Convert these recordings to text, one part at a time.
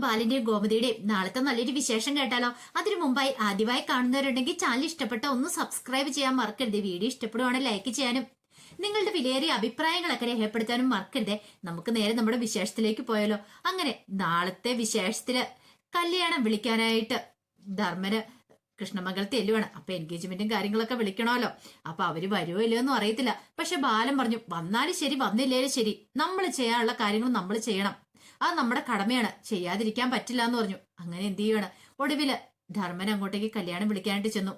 ബാലിന്റെയും ഗോമതിയുടെയും നാളത്തെ നല്ലൊരു വിശേഷം കേട്ടാലോ? അതിനു മുമ്പായി ആദ്യമായി കാണുന്നവരുണ്ടെങ്കിൽ ചാനൽ ഇഷ്ടപ്പെട്ട ഒന്ന് സബ്സ്ക്രൈബ് ചെയ്യാൻ മറക്കരുത്. വീഡിയോ ഇഷ്ടപ്പെടുവാണെങ്കിൽ ലൈക്ക് ചെയ്യാനും. നിങ്ങളുടെ വിലയേറിയ അഭിപ്രായങ്ങളൊക്കെ രേഖപ്പെടുത്താനും മറക്കരുത്. നമുക്ക് നേരെ നമ്മുടെ വിശേഷത്തിലേക്ക് പോയാലോ? അങ്ങനെ നാളത്തെ വിശേഷത്തിൽ കല്യാണം വിളിക്കാനായിട്ട് ധർമ്മന് കൃഷ്ണമംഗലത്ത് എല്ലുവാണ് അപ്പൊ എൻഗേജ്മെന്റും കാര്യങ്ങളൊക്കെ വിളിക്കണമല്ലോ. അപ്പൊ അവർ വരുമോ ഇല്ലയോ ഒന്നും അറിയത്തില്ല. പക്ഷെ ബാലൻ പറഞ്ഞു വന്നാലും ശരി വന്നില്ലേലും ശരി. നമ്മൾ ചെയ്യാനുള്ള കാര്യങ്ങൾ നമ്മൾ ചെയ്യണം. അത് നമ്മുടെ കടമയാണ്. ചെയ്യാതിരിക്കാൻ പറ്റില്ല എന്ന് പറഞ്ഞു. അങ്ങനെ എന്ത് ചെയ്യാണ് ഒടുവിൽ ധർമ്മൻ അങ്ങോട്ടേക്ക് കല്യാണം വിളിക്കാനായിട്ട് ചെന്നു.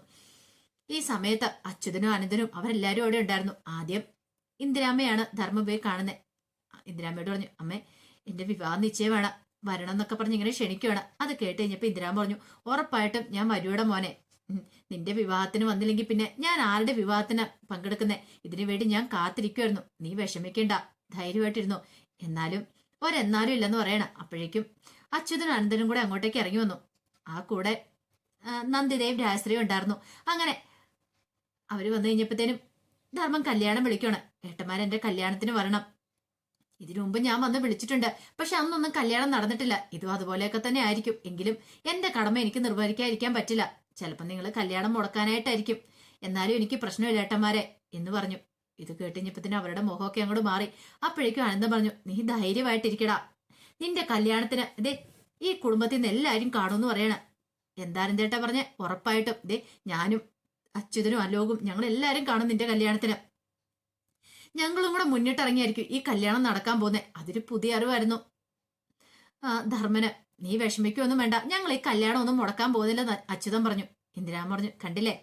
ഈ സമയത്ത് അച്യുതനും അനന്തനും അവരെല്ലാവരും അവിടെ ഉണ്ടായിരുന്നു. ആദ്യം ഇന്ദിരാമ്മയാണ് ധർമ്മം പോയി കാണുന്നത് ഇന്ദിരാമ്മയോട് പറഞ്ഞു അമ്മേ എന്റെ വിവാഹ നിശ്ചയമാണ്. വരണം എന്നൊക്കെ പറഞ്ഞ് ഇങ്ങനെ ക്ഷണിക്കുകയാണ് അത് കേട്ട് കഴിഞ്ഞപ്പോൾ ഇന്ദിരാമ്മ പറഞ്ഞു ഉറപ്പായിട്ടും ഞാൻ വരുവിടെ മോനെ. നിന്റെ വിവാഹത്തിന് വന്നില്ലെങ്കിൽ പിന്നെ ഞാൻ ആരുടെ വിവാഹത്തിന് പങ്കെടുക്കുന്നേ? ഇതിനു വേണ്ടി ഞാൻ കാത്തിരിക്കുമായിരുന്നു നീ വിഷമിക്കണ്ട. ധൈര്യമായിട്ടിരുന്നു. എന്നാലും ഒരെന്നാലും ഇല്ലെന്ന് പറയണ. അപ്പോഴേക്കും അച്യുതനും അനന്തനും കൂടെ അങ്ങോട്ടേക്ക് ഇറങ്ങി വന്നു. ആ കൂടെ നന്ദിതയും രാജശ്രീയും ഉണ്ടായിരുന്നു. അങ്ങനെ അവർ വന്നു കഴിഞ്ഞപ്പോഴത്തേനും ധർമ്മം കല്യാണം വിളിക്കണം ഏട്ടന്മാരെന്റെ കല്യാണത്തിന് വരണം. ഇതിനു മുമ്പ് ഞാൻ വന്ന് വിളിച്ചിട്ടുണ്ട്. പക്ഷെ അന്നൊന്നും കല്യാണം നടന്നിട്ടില്ല. ഇതും അതുപോലെയൊക്കെ തന്നെ ആയിരിക്കും. എങ്കിലും എന്റെ കടമ എനിക്ക് നിർവഹിക്കാതിരിക്കാൻ പറ്റില്ല. ചിലപ്പോൾ നിങ്ങൾ കല്യാണം മുടക്കാനായിട്ടായിരിക്കും. എന്നാലും എനിക്ക് പ്രശ്നമില്ല ഏട്ടന്മാരെ എന്ന് പറഞ്ഞു. ഇത് കേട്ടിഞ്ഞപ്പത്തിന് അവരുടെ മുഖമൊക്കെ അങ്ങോട്ട് മാറി. അപ്പോഴേക്കും ആനന്ദം പറഞ്ഞു നീ ധൈര്യമായിട്ടിരിക്കടാ. നിന്റെ കല്യാണത്തിന് ഇതേ ഈ കുടുംബത്തിൽ നിന്ന് എല്ലാവരും കാണുമെന്ന് പറയണ. എന്താരും ചേട്ടാ പറഞ്ഞ? ഉറപ്പായിട്ടും. ഇതേ ഞാനും അച്യുതനും അലോകും ഞങ്ങൾ എല്ലാവരും കാണും നിന്റെ കല്യാണത്തിന്. ഞങ്ങളും കൂടെ മുന്നിട്ടിറങ്ങിയായിരിക്കും ഈ കല്യാണം നടക്കാൻ പോകുന്നത് അതൊരു പുതിയ അറിവായിരുന്നു. ധർമ്മന് നീ വിഷമിക്കൊന്നും വേണ്ട. ഞങ്ങൾ ഈ കല്യാണം ഒന്നും മുടക്കാൻ പോകുന്നില്ലെന്ന് അച്യുതൻ പറഞ്ഞു. ഇന്ദിരാമ പറഞ്ഞു കണ്ടില്ലേ?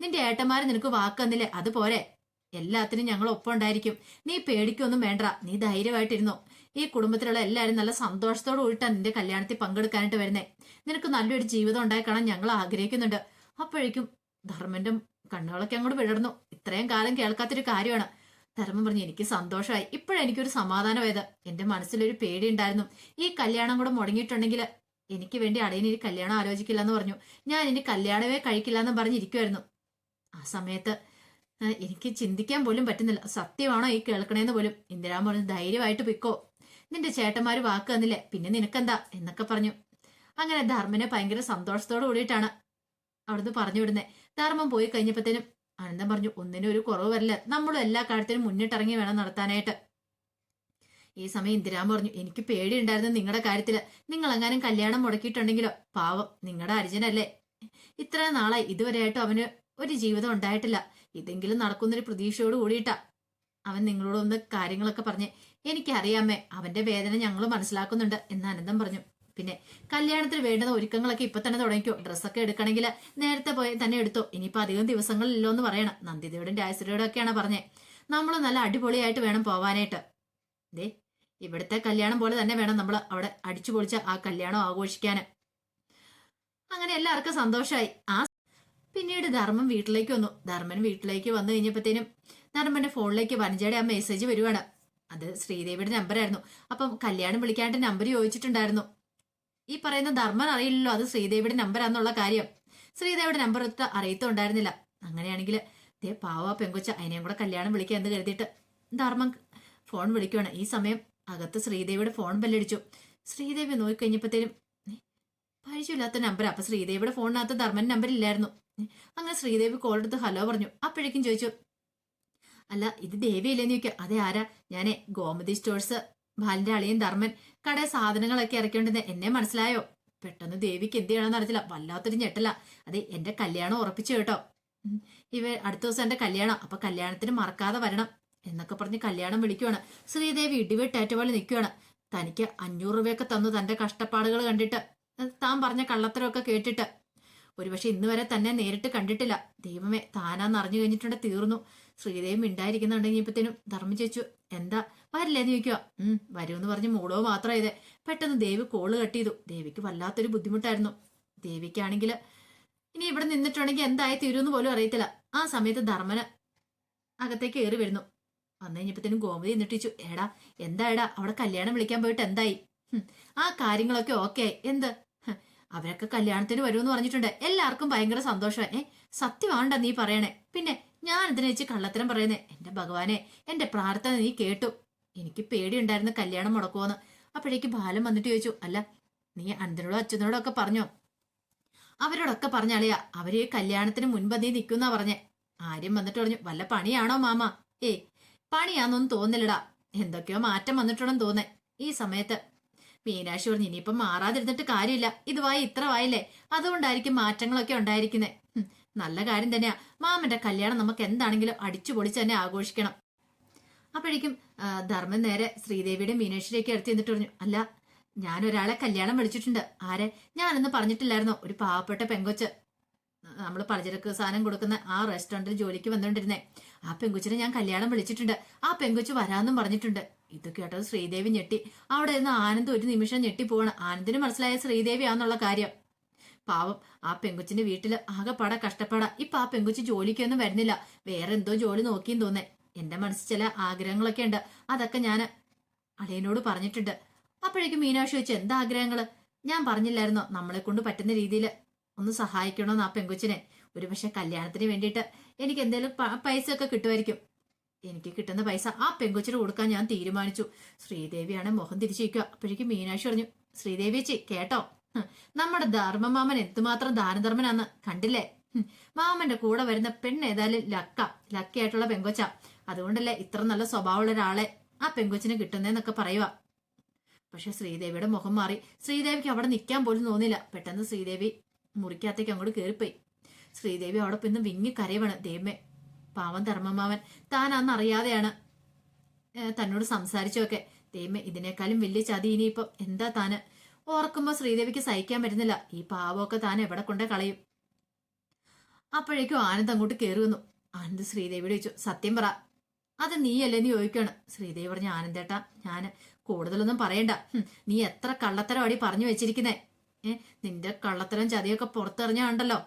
നിന്റെ ഏട്ടന്മാര് നിനക്ക് വാക്ക് തന്നില്ലേ? അതുപോലെ എല്ലാത്തിനും ഞങ്ങൾ ഒപ്പം ഉണ്ടായിരിക്കും. നീ പേടിക്കൊന്നും വേണ്ട നീ ധൈര്യമായിട്ടിരുന്നോ? ഈ കുടുംബത്തിലുള്ള എല്ലാവരും നല്ല സന്തോഷത്തോട് കൂടിയിട്ടാണ് നിന്റെ കല്യാണത്തിൽ പങ്കെടുക്കാനായിട്ട് വരുന്നേ. നിനക്ക് നല്ലൊരു ജീവിതം ഉണ്ടായി കാണാൻ ഞങ്ങൾ ആഗ്രഹിക്കുന്നുണ്ട്. അപ്പോഴേക്കും ധർമ്മന്റെ കണ്ണുകളൊക്കെ അങ്ങോട്ട് വിടർന്നു. ഇത്രയും കാലം കേൾക്കാത്തൊരു കാര്യമാണ്. ധർമ്മം പറഞ്ഞു എനിക്ക് സന്തോഷമായി. ഇപ്പോഴെനിക്കൊരു സമാധാനമായത്. എന്റെ മനസ്സിലൊരു പേടി ഉണ്ടായിരുന്നു ഈ കല്യാണം കൂടെ മുടങ്ങിയിട്ടുണ്ടെങ്കിൽ എനിക്ക് വേണ്ടി അടയിന് ഈ കല്യാണം ആലോചിക്കില്ല എന്ന് പറഞ്ഞു. ഞാൻ ഇനി കല്യാണമേ കഴിക്കില്ല എന്ന് പറഞ്ഞിരിക്കുമായിരുന്നു ആ സമയത്ത് എനിക്ക് ചിന്തിക്കാൻ പോലും പറ്റുന്നില്ല. സത്യമാണോ ഈ കേൾക്കണേന്ന് പോലും? ഇന്ദിരാ പറഞ്ഞു ധൈര്യമായിട്ട് പിക്കോ നിന്റെ ചേട്ടന്മാര് വാക്ക് തന്നില്ലേ? പിന്നെ നിനക്കെന്താ? എന്നൊക്കെ പറഞ്ഞു. അങ്ങനെ ധർമ്മനെ ഭയങ്കര സന്തോഷത്തോട് കൂടിയിട്ടാണ് അവിടുന്ന് പറഞ്ഞു വിടുന്നത് ധർമ്മം പോയി കഴിഞ്ഞപ്പോഴത്തേനും ആനന്ദം പറഞ്ഞു ഒന്നിനും ഒരു കുറവ് വരില്ല. നമ്മളും എല്ലാ കാര്യത്തിനും മുന്നിട്ടിറങ്ങി വേണം നടത്താനായിട്ട്. ഈ സമയം ഇന്ദിരാമ പറഞ്ഞു എനിക്ക് പേടിയുണ്ടായിരുന്നു നിങ്ങളുടെ കാര്യത്തിൽ നിങ്ങൾ എങ്ങാനും കല്യാണം മുടക്കിയിട്ടുണ്ടെങ്കിലോ? പാവം നിങ്ങളുടെ അരിജനല്ലേ? ഇത്ര നാളായി ഇതുവരെയായിട്ടും അവന് ഒരു ജീവിതം ഉണ്ടായിട്ടില്ല. ഇതെങ്കിലും നടക്കുന്നൊരു പ്രതീക്ഷയോട് കൂടിയിട്ടാ. അവൻ നിങ്ങളോടൊന്ന് കാര്യങ്ങളൊക്കെ പറഞ്ഞ് എനിക്കറിയാമേ അവന്റെ വേദന ഞങ്ങൾ മനസ്സിലാക്കുന്നുണ്ട് എന്ന് അനന്തം പറഞ്ഞു. പിന്നെ കല്യാണത്തിന് വേണ്ടുന്ന ഒരുക്കങ്ങളൊക്കെ ഇപ്പൊ തന്നെ തുടങ്ങിക്കോ. ഡ്രസ്സൊക്കെ എടുക്കണമെങ്കിൽ നേരത്തെ പോയി തന്നെ എടുത്തോ. ഇനിയിപ്പോ അധികം ദിവസങ്ങളില്ലോ എന്ന് പറയണം. നന്ദിതയോടും രാജശ്രീയോടും ഒക്കെയാണ് പറഞ്ഞേ. നമ്മൾ നല്ല അടിപൊളിയായിട്ട് വേണം പോവാനായിട്ട്. ദേ ഇവിടുത്തെ കല്യാണം പോലെ തന്നെ വേണം നമ്മൾ അവിടെ അടിച്ചു പൊളിച്ച ആ കല്യാണം ആഘോഷിക്കാൻ അങ്ങനെ എല്ലാവർക്കും സന്തോഷമായി ആ പിന്നീട് ധർമ്മൻ വീട്ടിലേക്ക് വന്നു. ധർമ്മൻ വീട്ടിലേക്ക് വന്നു കഴിഞ്ഞപ്പോഴത്തേനും ധർമ്മന്റെ ഫോണിലേക്ക് വനജയുടെ ആ മെസ്സേജ് വരുവാണ്. അത് ശ്രീദേവിയുടെ നമ്പറായിരുന്നു അപ്പം കല്യാണം വിളിക്കാണ്ട് നമ്പർ ചോദിച്ചിട്ടുണ്ടായിരുന്നു. ഈ പറയുന്ന ധർമ്മൻ അറിയില്ലല്ലോ അത് ശ്രീദേവിയുടെ നമ്പറാന്നുള്ള കാര്യം. ശ്രീദേവിയുടെ നമ്പർ എടുത്ത് അറിയത്തുണ്ടായിരുന്നില്ല. അങ്ങനെയാണെങ്കിൽ ദേ പാവ പെങ്കൊച്ച അതിനെയും കൂടെ കല്യാണം വിളിക്കുക എന്ന് കരുതിയിട്ട് ധർമ്മൻ ഫോൺ വിളിക്കുവാണ്. ഈ സമയം അകത്ത് ശ്രീദേവിയുടെ ഫോൺ ബെല്ലടിച്ചു ശ്രീദേവി നോക്കി കഴിഞ്ഞപ്പോഴത്തേനും പരിചയമില്ലാത്ത നമ്പർ അപ്പൊ ശ്രീദേവിയുടെ ഫോണിനകത്ത് ധർമ്മൻ നമ്പർ ഇല്ലായിരുന്നു. അങ്ങനെ ശ്രീദേവി കോൾ എടുത്ത് ഹലോ പറഞ്ഞു. അപ്പോഴേക്കും ചോദിച്ചു അല്ല ഇത് ദേവിയല്ലേന്ന് ചോദിക്കുക അതെ ആരാ? ഞാനേ ഗോമതി സ്റ്റോഴ്സ് ബാലിന്റെ അളിയൻ ധർമ്മൻ കട സാധനങ്ങളൊക്കെ ഇറക്കിയോണ്ടെന്ന് എന്നെ മനസ്സിലായോ? പെട്ടെന്ന് ദേവിക്ക് എന്ത് ചെയ്യണമെന്ന് അറിയത്തില്ല. വല്ലാത്തൊരു ഞെട്ടല. അതെ എന്റെ കല്യാണം ഉറപ്പിച്ചു കേട്ടോ. ഇവ അടുത്ത ദിവസം എന്റെ കല്യാണം. അപ്പൊ കല്യാണത്തിന് മറക്കാതെ വരണം. എന്നൊക്കെ പറഞ്ഞ് കല്യാണം വിളിക്കുവാണ്. ശ്രീദേവി ഇടിവെട്ടേറ്റ പോലെ നിൽക്കുവാണ് തനിക്ക് അഞ്ഞൂറ് രൂപയൊക്കെ തന്നു തന്റെ കഷ്ടപ്പാടുകൾ കണ്ടിട്ട്. താൻ പറഞ്ഞ കള്ളത്തരമൊക്കെ കേട്ടിട്ട്. ഒരുപക്ഷെ ഇന്ന് വരെ തന്നെ നേരിട്ട് കണ്ടിട്ടില്ല. ദൈവമേ താനാന്ന് അറിഞ്ഞു കഴിഞ്ഞിട്ടുണ്ട് തീർന്നു. ശ്രീദേവി മിണ്ടായിരിക്കുന്നുണ്ടെങ്കിൽ ഇപ്പത്തേനും ധർമ്മ ചേച്ചു എന്താ? വരില്ലേന്ന് ചോദിക്കുക ഉം വരുമെന്ന് പറഞ്ഞ് മൂളോ മാത്രം ഇത്. പെട്ടെന്ന് ദേവി കോൾ കട്ട് ചെയ്തു. ദേവിക്ക് വല്ലാത്തൊരു ബുദ്ധിമുട്ടായിരുന്നു. ദേവിക്കാണെങ്കിൽ ഇനി ഇവിടെ നിന്നിട്ടുണ്ടെങ്കിൽ എന്തായി തീരുമെന്ന് പോലും അറിയത്തില്ല. ആ സമയത്ത് ധർമ്മന് അകത്തേക്ക് കയറി വരുന്നു. വന്നു കഴിഞ്ഞപ്പോഴത്തേനും ഗോമതി എന്നിട്ടിച്ചു എടാ എന്താ എടാ അവിടെ കല്യാണം വിളിക്കാൻ പോയിട്ട് എന്തായി? ആ കാര്യങ്ങളൊക്കെ ഓക്കെ എന്ത്? അവരൊക്കെ കല്യാണത്തിന് വരുമെന്ന് പറഞ്ഞിട്ടുണ്ട്. എല്ലാവർക്കും ഭയങ്കര സന്തോഷമായി ഏ സത്യമാണ്ട നീ പറയണേ. പിന്നെ ഞാൻ ഇതിനെ വെച്ച് കള്ളത്തരം പറയുന്നേ? എന്റെ ഭഗവാനെ എന്റെ പ്രാർത്ഥന നീ കേട്ടു. എനിക്ക് പേടിയുണ്ടായിരുന്നു കല്യാണം മുടക്കുമോന്ന് അപ്പോഴേക്ക് ബാലം വന്നിട്ട് ചോദിച്ചു അല്ല നീ അനന്തനോടോ അച്ഛനോടോ ഒക്കെ പറഞ്ഞോ? അവരോടൊക്കെ പറഞ്ഞളിയാ അവർ കല്യാണത്തിന് മുൻപ് നീ നിൽക്കുന്നാ പറഞ്ഞേ. ആര്യം വന്നിട്ട് പറഞ്ഞു വല്ല പണിയാണോ മാമ? ഏ പണിയാന്നൊന്നും തോന്നില്ലടാ. എന്തൊക്കെയോ മാറ്റം വന്നിട്ടുണ്ടെന്ന് തോന്നേ. ഈ സമയത്ത് മീനാക്ഷി പറഞ്ഞു ഇനിയിപ്പം മാറാതിരുന്നിട്ട് കാര്യമില്ല. ഇത് വായി ഇത്ര വായില്ലേ? അതുകൊണ്ടായിരിക്കും മാറ്റങ്ങളൊക്കെ ഉണ്ടായിരിക്കുന്നേ. ഹും, നല്ല കാര്യം തന്നെയാ. മാമന്റെ കല്യാണം നമുക്ക് എന്താണെങ്കിലും അടിച്ചു പൊളിച്ച് തന്നെ ആഘോഷിക്കണം. അപ്പോഴേക്കും ധർമ്മൻ നേരെ ശ്രീദേവിയുടെ മീനാക്ഷിയിലേക്ക് അടുത്ത് എന്നിട്ട് പറഞ്ഞു അല്ല ഞാൻ ഒരാളെ കല്യാണം വിളിച്ചിട്ടുണ്ട്. ആരെ? ഞാനൊന്നും പറഞ്ഞിട്ടില്ലായിരുന്നോ. ഒരു പാവപ്പെട്ട പെങ്കൊച്ച്. നമ്മൾ പലചരക്ക് സാധനം കൊടുക്കുന്ന ആ റെസ്റ്റോറന്റിൽ ജോലിക്ക് വന്നുകൊണ്ടിരുന്നേ ആ പെങ്കുച്ചിനെ ഞാൻ കല്യാണം വിളിച്ചിട്ടുണ്ട്. ആ പെങ്കുച്ചു വരാന്നും പറഞ്ഞിട്ടുണ്ട്. ഇത് കേട്ടത് ശ്രീദേവി ഞെട്ടി. അവിടെ നിന്ന് ആനന്ദ് ഒരു നിമിഷം ഞെട്ടി പോവാണ്. ആനന്ദിന് മനസ്സിലായ ശ്രീദേവിയാന്നുള്ള കാര്യം. പാവം ആ പെങ്കുച്ചിന്റെ വീട്ടിൽ പട കഷ്ടപ്പാട. ഇപ്പൊ ആ പെങ്കുച്ചി ജോലിക്കൊന്നും വരുന്നില്ല. വേറെ എന്തോ ജോലി നോക്കിയും തോന്നേ. എന്റെ മനസ്സിൽ ചില ആഗ്രഹങ്ങളൊക്കെ ഉണ്ട്. അതൊക്കെ ഞാൻ അളിയനോട് പറഞ്ഞിട്ടുണ്ട്. അപ്പോഴേക്കും മീനാക്ഷി വെച്ച് എന്താ ആഗ്രഹങ്ങൾ? ഞാൻ പറഞ്ഞില്ലായിരുന്നോ? നമ്മളെ കൊണ്ട് പറ്റുന്ന രീതിയിൽ ഒന്ന് സഹായിക്കണമെന്ന് ആ പെങ്കുച്ചിനെ. ഒരു പക്ഷെ കല്യാണത്തിന് വേണ്ടിയിട്ട് എനിക്ക് എന്തെങ്കിലും പൈസ ഒക്കെ കിട്ടുമായിരിക്കും. എനിക്ക് കിട്ടുന്ന പൈസ ആ പെങ്കൊച്ചിന് കൊടുക്കാൻ ഞാൻ തീരുമാനിച്ചു. ശ്രീദേവിയാണ് മുഖം തിരിച്ചിരിക്കുക. അപ്പോഴേക്കും മീനാക്ഷി പറഞ്ഞു ശ്രീദേവി ചേച്ചി കേട്ടോ? നമ്മുടെ ധർമ്മമാമൻ എന്തുമാത്രം ദാനധർമ്മനാന്ന് കണ്ടില്ലേ? മാമന്റെ കൂടെ വരുന്ന പെണ്ണ് ഏതായാലും ലക്ക ലക്കയായിട്ടുള്ള പെങ്കൊച്ച. അതുകൊണ്ടല്ലേ ഇത്ര നല്ല സ്വഭാവമുള്ള ഒരാളെ ആ പെങ്കൊച്ചിന് കിട്ടുന്നതെന്നൊക്കെ പറയുക പക്ഷെ ശ്രീദേവിയുടെ മുഖം മാറി. ശ്രീദേവിക്ക് അവിടെ നിൽക്കാൻ പോലും തോന്നില്ല പെട്ടെന്ന് ശ്രീദേവി മുറിക്കകത്തേക്ക് അങ്ങോട്ട് കയറിപ്പോയി ശ്രീദേവി അവിടെ പിന്നെ വിങ്ങി കരയവണ്. ദേവമേ പാവം ധർമ്മമാവൻ. താൻ അന്നറിയാതെയാണ് തന്നോട് സംസാരിച്ചൊക്കെ ദൈവമേ ഇതിനേക്കാളും വലിയ ചതി ഇനിയിപ്പം എന്താ താന്? ഓർക്കുമ്പോ ശ്രീദേവിക്ക് സഹിക്കാൻ പറ്റുന്നില്ല. ഈ പാവമൊക്കെ താൻ എവിടെ കൊണ്ടേ കളയും? അപ്പോഴേക്കും ആനന്ദ് അങ്ങോട്ട് കയറി വന്നു. ആനന്ദ് ശ്രീദേവിയോട് ചോദിച്ചു സത്യം പറ അത് നീയല്ലേ? നീ ചോദിക്കാണ് ശ്രീദേവി പറഞ്ഞു ആനന്ദേട്ടാ ഞാൻ കൂടുതലൊന്നും പറയണ്ട. നീ എത്ര കള്ളത്തരം അടി പറഞ്ഞു വെച്ചിരിക്കുന്നേ? നിന്റെ കള്ളത്തരം ചതിയൊക്കെ പുറത്തെറിഞ്ഞാണ്ടല്ലോ.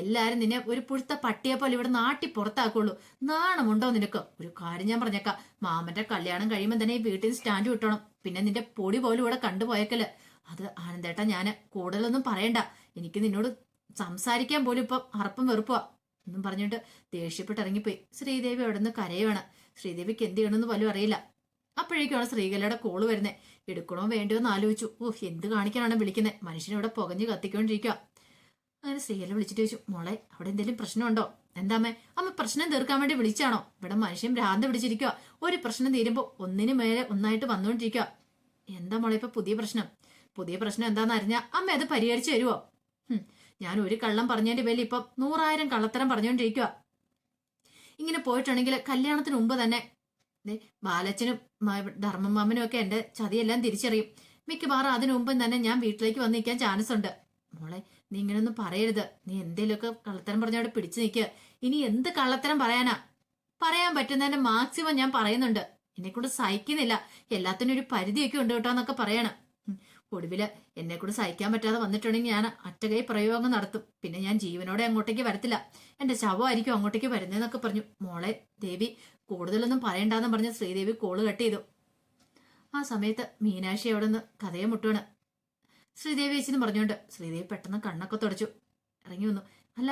എല്ലാരും നിന്നെ ഒരു പുഴുത്ത പട്ടിയെ പോലെ ഇവിടെ നാട്ടി പുറത്താക്കുള്ളൂ. നാണമുണ്ടോ നിനക്ക്? ഒരു കാര്യം ഞാൻ പറഞ്ഞേക്കാം. മാമന്റെ കല്യാണം കഴിയുമ്പോൾ തന്നെ ഈ വീട്ടിൽ സ്റ്റാൻഡ് വിട്ടണം പിന്നെ നിന്റെ പൊടി പോലും ഇവിടെ കണ്ടുപോയേക്കൽ. അത് ആനന്ദേട്ട ഞാൻ കൂടുതലൊന്നും പറയണ്ട. എനിക്ക് നിന്നോട് സംസാരിക്കാൻ പോലും ഇപ്പം അറപ്പം വെറുപ്പുവാ. എന്നും പറഞ്ഞിട്ട് ദേഷ്യപ്പെട്ട് ഇറങ്ങിപ്പോയി. ശ്രീദേവി അവിടെ നിന്ന് കരയുവാണ്. ശ്രീദേവിക്ക് എന്ത് ചെയ്യണമെന്ന് പോലും അറിയില്ല. അപ്പോഴേക്കാണ് ശ്രീകലയുടെ കോൾ വരുന്നത് എടുക്കണോ വേണ്ടോ എന്ന് ആലോചിച്ചു. ഓഹ് എന്ത് കാണിക്കാനാണ് വിളിക്കുന്നത് മനുഷ്യനിവിടെ പുകഞ്ഞ് കത്തിക്കൊണ്ടിരിക്കുക അങ്ങനെ ശ്രീകല വിളിച്ചിട്ട് ചോദിച്ചു മോളെ അവിടെ എന്തെങ്കിലും പ്രശ്നമുണ്ടോ? എന്താമേ അമ്മ പ്രശ്നം തീർക്കാൻ വേണ്ടി വിളിച്ചാണോ? ഇവിടെ മനുഷ്യൻ ഭ്രാന്ത് പിടിച്ചിരിക്കുക ഒരു പ്രശ്നം തീരുമ്പോൾ ഒന്നിനു മേലെ ഒന്നായിട്ട് വന്നുകൊണ്ടിരിക്കുക എന്താ മോളെ ഇപ്പൊ പുതിയ പ്രശ്നം? പുതിയ പ്രശ്നം എന്താന്ന് അറിഞ്ഞാ അമ്മ അത് പരിഹരിച്ചു തരുവോ? ഞാൻ ഒരു കള്ളം പറഞ്ഞതിന്റെ പേരിൽ ഇപ്പം നൂറായിരം കള്ളത്തരം പറഞ്ഞുകൊണ്ടിരിക്കുക ഇങ്ങനെ പോയിട്ടുണ്ടെങ്കിൽ കല്യാണത്തിന് മുമ്പ് തന്നെ ബാലച്ചനും ധർമ്മമാമനും ഒക്കെ എന്റെ ചതിയെല്ലാം തിരിച്ചറിയും. മിക്കവാറും അതിനു മുമ്പ് തന്നെ ഞാൻ വീട്ടിലേക്ക് വന്ന് നിൽക്കാൻ ചാൻസ് ഉണ്ട്. മോളെ നീ ഇങ്ങനെയൊന്നും പറയരുത്. നീ എന്തേലുമൊക്കെ കള്ളത്തരം പറഞ്ഞവിടെ പിടിച്ചു നിൽക്കുക ഇനി എന്ത് കള്ളത്തരം പറയാനാ? പറയാൻ പറ്റുന്നതിന്റെ മാക്സിമം ഞാൻ പറയുന്നുണ്ട്. എന്നെ കൊണ്ട് സഹിക്കുന്നില്ല. എല്ലാത്തിനും ഒരു പരിധിയൊക്കെ ഉണ്ട് കേട്ടോ എന്നൊക്കെ പറയണം. ഒടുവിൽ എന്നെ കൂടെ സഹിക്കാൻ പറ്റാതെ വന്നിട്ടുണ്ടെങ്കിൽ ഞാൻ അറ്റകൈ പ്രയോഗം നടത്തും. പിന്നെ ഞാൻ ജീവനോടെ അങ്ങോട്ടേക്ക് വരത്തില്ല. എന്റെ ശവമായിരിക്കും അങ്ങോട്ടേക്ക് വരുന്നതെന്നൊക്കെ പറഞ്ഞു. മോളെ ദേവി കൂടുതലൊന്നും പറയണ്ടെന്ന് പറഞ്ഞ് ശ്രീദേവി കോൾ കട്ട് ചെയ്തു. ആ സമയത്ത് മീനാക്ഷി അവിടെ നിന്ന് കഥയെ മുട്ടുവാണ്. ശ്രീദേവി ചേച്ചിന്ന് പറഞ്ഞുകൊണ്ട് ശ്രീദേവി പെട്ടെന്ന് കണ്ണൊക്കെ തുടച്ചു. ഇറങ്ങി വന്നു. അല്ല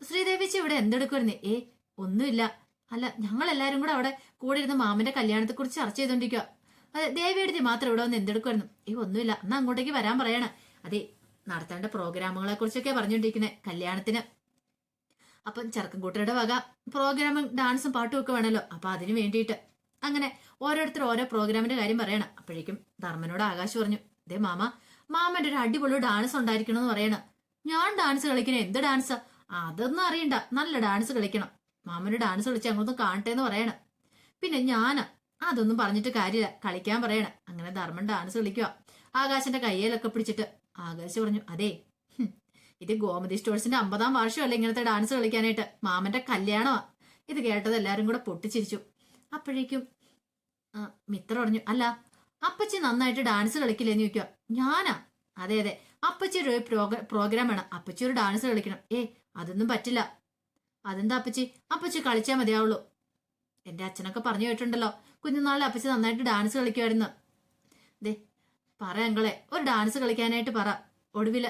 ശ്രീദേവി ചേച്ചി ഇവിടെ എന്തെടുക്കുമായിരുന്നേ ഏ ഒന്നുമില്ല. അല്ല ഞങ്ങൾ എല്ലാരും കൂടെ അവിടെ കൂടെ ഇരുന്ന് മാമന്റെ കല്യാണത്തെ കുറിച്ച് ചർച്ച ചെയ്തോണ്ടിരിക്കുക അതെ ദേവിയെടുത്തി മാത്രം ഇവിടെ വന്ന് എന്തെടുക്കുമായിരുന്നു ഏ ഒന്നുമില്ല. എന്നാ അങ്ങോട്ടേക്ക് വരാൻ പറയണ. അതെ നടത്തേണ്ട പ്രോഗ്രാമുകളെ കുറിച്ചൊക്കെ പറഞ്ഞുകൊണ്ടിരിക്കുന്നത് കല്യാണത്തിന് അപ്പം ചെറുക്കൻകൂട്ടരുടെ വക പ്രോഗ്രാമും ഡാൻസും പാട്ടും ഒക്കെ വേണമല്ലോ അപ്പൊ അതിന് വേണ്ടിയിട്ട്. അങ്ങനെ ഓരോരുത്തർ ഓരോ പ്രോഗ്രാമിന്റെ കാര്യം പറയണം. അപ്പോഴേക്കും ധർമ്മനോട് ആകാശ് പറഞ്ഞു ദേ മാമ മാമന്റെ ഒരു അടിപൊളി ഡാൻസ് ഉണ്ടായിരിക്കണം എന്ന് പറയണം. ഞാൻ ഡാൻസ് കളിക്കണേ എന്ത് ഡാൻസ് അതൊന്നും അറിയണ്ട നല്ല ഡാൻസ് കളിക്കണം. മാമന്റെ ഡാൻസ് കളിച്ച് അങ്ങോട്ടും കാണട്ടെ എന്ന് പറയണം. പിന്നെ ഞാൻ അതൊന്നും പറഞ്ഞിട്ട് കാര്യമില്ല കളിക്കാൻ പറയണം. അങ്ങനെ ധർമ്മൻ ഡാൻസ് കളിക്കുക ആകാശന്റെ കയ്യിലൊക്കെ പിടിച്ചിട്ട് ആകാശ് പറഞ്ഞു അതെ ഇത് ഗോമതി സ്റ്റോഴ്സിന്റെ അമ്പതാം വാർഷികമല്ല ഇങ്ങനത്തെ ഡാൻസ് കളിക്കാനായിട്ട്? മാമന്റെ കല്യാണമാ. ഇത് കേട്ടത് എല്ലാരും കൂടെ പൊട്ടിച്ചിരിച്ചു. അപ്പോഴേക്കും മിത്ര പറഞ്ഞു അല്ല അപ്പച്ചി നന്നായിട്ട് ഡാൻസ് കളിക്കില്ലെന്ന് ചോദിക്കുക ഞാനാ. അതെ അതെ. അപ്പച്ചി ഒരു പ്രോഗ്രാം വേണം അപ്പച്ചി ഒരു ഡാൻസ് കളിക്കണം. ഏ അതൊന്നും പറ്റില്ല. അതെന്താ അപ്പച്ചി? അപ്പച്ചി കളിച്ചാൽ മതിയാവുള്ളൂ. എന്റെ അച്ഛനൊക്കെ പറഞ്ഞു കേട്ടിട്ടുണ്ടല്ലോ. കുഞ്ഞുനാളിൽ അപ്പച്ചി നന്നായിട്ട് ഡാൻസ് കളിക്കുമായിരുന്നു. ദേ പറ അങ്കളെ ഒരു ഡാൻസ് കളിക്കാനായിട്ട് പറ. ഒടുവിൽ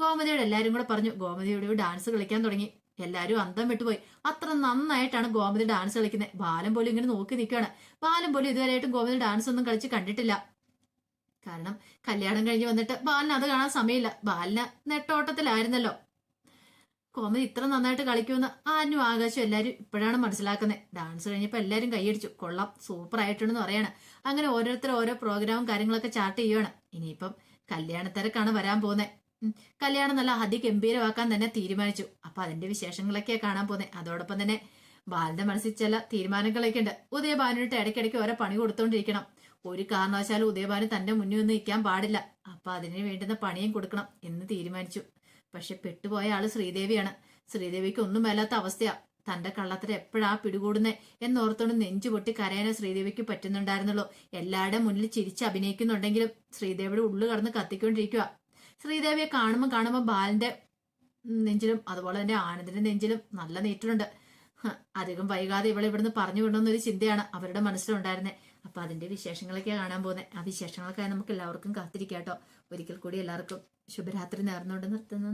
ഗോമതിയോട് എല്ലാരും കൂടെ പറഞ്ഞു ഗോമതിയോട് ഡാൻസ് കളിക്കാൻ തുടങ്ങി. എല്ലാരും അന്തം വിട്ടുപോയി അത്ര നന്നായിട്ടാണ് ഗോമതി ഡാൻസ് കളിക്കുന്നത് ബാലം പോലും ഇങ്ങനെ നോക്കി നിൽക്കുകയാണ്. ബാലം പോലും ഇതുവരെയായിട്ടും ഗോമതി ഡാൻസ് ഒന്നും കളിച്ച് കണ്ടിട്ടില്ല. കാരണം കല്യാണം കഴിഞ്ഞ് വന്നിട്ട് ബാലിന് അത് കാണാൻ സമയമില്ല. ബാലിന് നെട്ടോട്ടത്തിലായിരുന്നല്ലോ. ഗോമതി ഇത്ര നന്നായിട്ട് കളിക്കുമെന്ന് ആരും ആകാശം എല്ലാവരും ഇപ്പോഴാണ് മനസ്സിലാക്കുന്നത് ഡാൻസ് കഴിഞ്ഞപ്പോൾ എല്ലാവരും കൈയടിച്ചു. കൊള്ളാം സൂപ്പർ ആയിട്ടുണ്ടെന്ന് പറയാണ്. അങ്ങനെ ഓരോരുത്തർ ഓരോ പ്രോഗ്രാമും കാര്യങ്ങളൊക്കെ ചാർട്ട് ചെയ്യുവാണ്. ഇനിയിപ്പം കല്യാണത്തിരക്കാണ് വരാൻ പോകുന്നത് കല്യാണം നല്ല അതിഗംഭീരമാക്കാൻ തന്നെ തീരുമാനിച്ചു. അപ്പൊ അതിന്റെ വിശേഷങ്ങളൊക്കെ കാണാൻ പോന്നെ. അതോടൊപ്പം തന്നെ ബാലിന്റെ മനസ്സിൽ ചില തീരുമാനങ്ങളൊക്കെ ഉണ്ട്. ഉദയഭാനുവിട്ട് ഇടയ്ക്കിടയ്ക്ക് ഓരോ പണി കൊടുത്തോണ്ടിരിക്കണം. ഒരു കാരണവശാലും ഉദയഭാനു തന്റെ മുന്നിൽ ഒന്നും നിൽക്കാൻ പാടില്ല. അപ്പൊ അതിന് വേണ്ടുന്ന പണിയും കൊടുക്കണം എന്ന് തീരുമാനിച്ചു. പക്ഷെ പെട്ടുപോയ ആൾ ശ്രീദേവിയാണ്. ശ്രീദേവിക്ക് ഒന്നും മേലാത്ത അവസ്ഥയാ. തന്റെ കള്ളത്തിന് എപ്പോഴാ പിടികൂടുന്നേ എന്നോർത്തോണ്ട് നെഞ്ചു പൊട്ടി കരയാനെ ശ്രീദേവിക്ക് പറ്റുന്നുണ്ടായിരുന്നുള്ളൂ. എല്ലാവരുടെ മുന്നിൽ ചിരിച്ച് അഭിനയിക്കുന്നുണ്ടെങ്കിലും ശ്രീദേവിയുടെ ഉള്ളു കടന്ന് കത്തിക്കൊണ്ടിരിക്കുക ശ്രീദേവിയെ കാണുമ്പോൾ കാണുമ്പോൾ ബാലന്റെ നെഞ്ചിലും അതുപോലെ തന്നെ ആനന്ദിന്റെ നെഞ്ചിലും നല്ല നീറ്റിലുണ്ട്. ഹ, അധികം വൈകാതെ ഇവളെ ഇവിടുന്ന് പറഞ്ഞു വിടണമെന്നൊരു ചിന്തയാണ് അവരുടെ മനസ്സിലുണ്ടായിരുന്നത് അപ്പൊ അതിന്റെ വിശേഷങ്ങളൊക്കെ കാണാൻ പോകുന്നത് ആ വിശേഷങ്ങളൊക്കെ നമുക്ക് എല്ലാവർക്കും കാത്തിരിക്കാട്ടോ. ഒരിക്കൽ കൂടി എല്ലാവർക്കും ശുഭരാത്രി നേർന്നുകൊണ്ട് നിർത്തുന്നു.